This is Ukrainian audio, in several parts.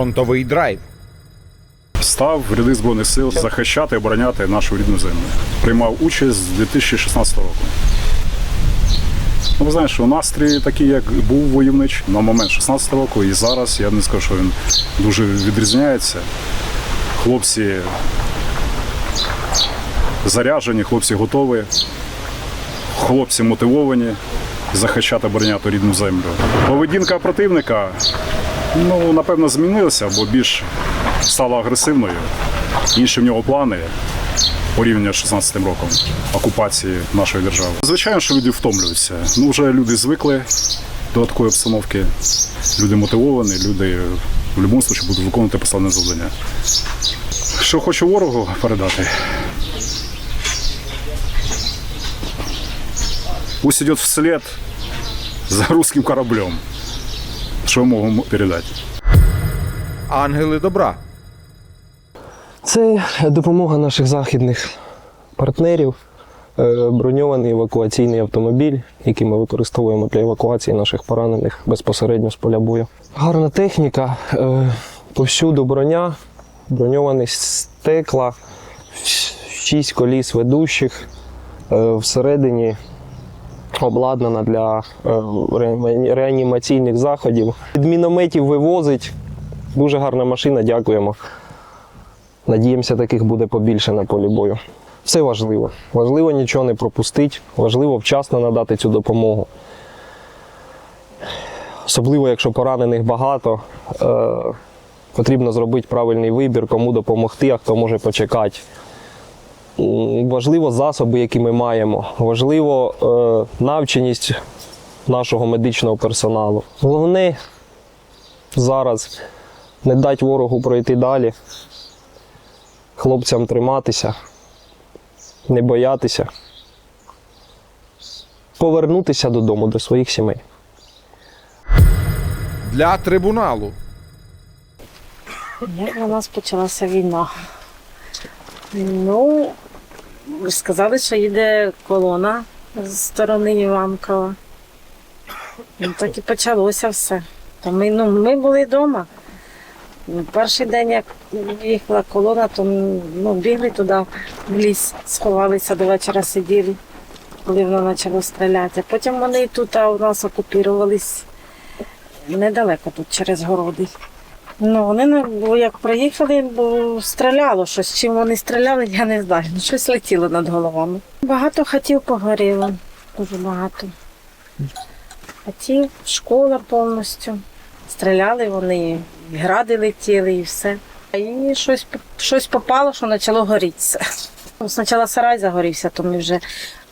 фронтовий драйв. Став в ряди збройних сил захищати і обороняти нашу рідну землю. Приймав участь з 2016 року. Ну, ви знаєте, що настрій такий, як був войовнич на момент 16 року, і зараз я не скажу, що він дуже відрізняється. Хлопці заряджені, хлопці готові, хлопці мотивовані захищати обороняти рідну землю. Поведінка противника ну, напевно, змінилася, бо більш стала агресивною. Інші в нього плани порівняно з 16 роком окупації нашої держави. Звичайно, що люди втомлюються. Ну, вже люди звикли до такої обстановки. Люди мотивовані, люди в будь-якому випадку будуть виконувати поставлене завдання. Що хочу ворогу передати. Пусть идет вслед за русским кораблем. Что я могу передать? Ангели добра. Це допомога наших західних партнерів, е, броньований евакуаційний автомобіль, який ми використовуємо для евакуації наших поранених безпосередньо з поля бою. Гарна техніка, е, повсюду броня, броньовані стекла, шість коліс ведущих, е, всередині обладнана для е, реанімаційних заходів. Від мінометів вивозить. Дуже гарна машина, дякуємо. Надіємося, таких буде побільше на полі бою. Все важливо. Важливо нічого не пропустити, важливо вчасно надати цю допомогу. Особливо, якщо поранених багато, е, потрібно зробити правильний вибір, кому допомогти, а хто може почекати. М, Важливо засоби, які ми маємо. Важливо е, навченість нашого медичного персоналу. Головне зараз не дати ворогу пройти далі хлопцям триматися, не боятися, повернутися додому до своїх сімей. Для трибуналу. Як у нас почалася війна? Ну, сказали, що їде колона з сторони Іванкова. Ну, так і почалося все. То ми, ну, ми були вдома. Перший день, як їхала колона, то ну, бігли туди в ліс, сховалися до вечора сиділи, коли воно почало стріляти. Потім вони тут у нас окупірувались недалеко тут через городи. Ну, вони бо як приїхали, бо стріляло щось. Чим вони стріляли, я не знаю. Ну, щось летіло над головами. Багато хатів погоріло, дуже багато. Хатів, школа повністю. Стріляли вони, і гради летіли і все. І щось, щось попало, що почало горітися. Спочатку сарай загорівся, то ми вже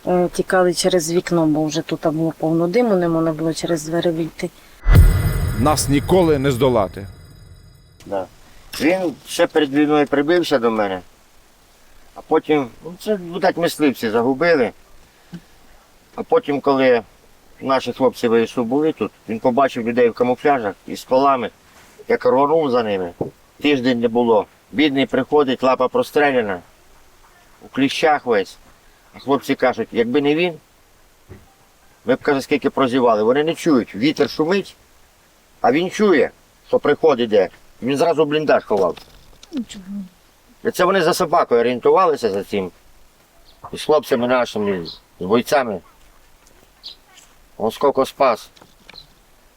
е, тікали через вікно, бо вже тут було повно диму, не можна було через двері вийти. Нас ніколи не здолати. Да. Він ще перед війною прибився до мене, а потім, ну це, видать, мисливці загубили. А потім, коли наші хлопці ВСУ були тут, він побачив людей в камуфляжах із стволами, як рвонув за ними. Тиждень не було. Бідний приходить, лапа простреляна, у кліщах весь. А хлопці кажуть, якби не він, ми б каже, скільки прозівали. Вони не чують. Вітер шумить, а він чує, що приходить де. Він зразу бліндаж ховав. І це вони за собакою орієнтувалися за цим. І з хлопцями нашими, з бойцями. Он скільки спас.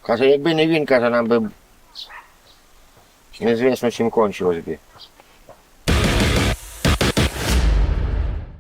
Каже, якби не він, каже, нам би незвісно чим кончилось би.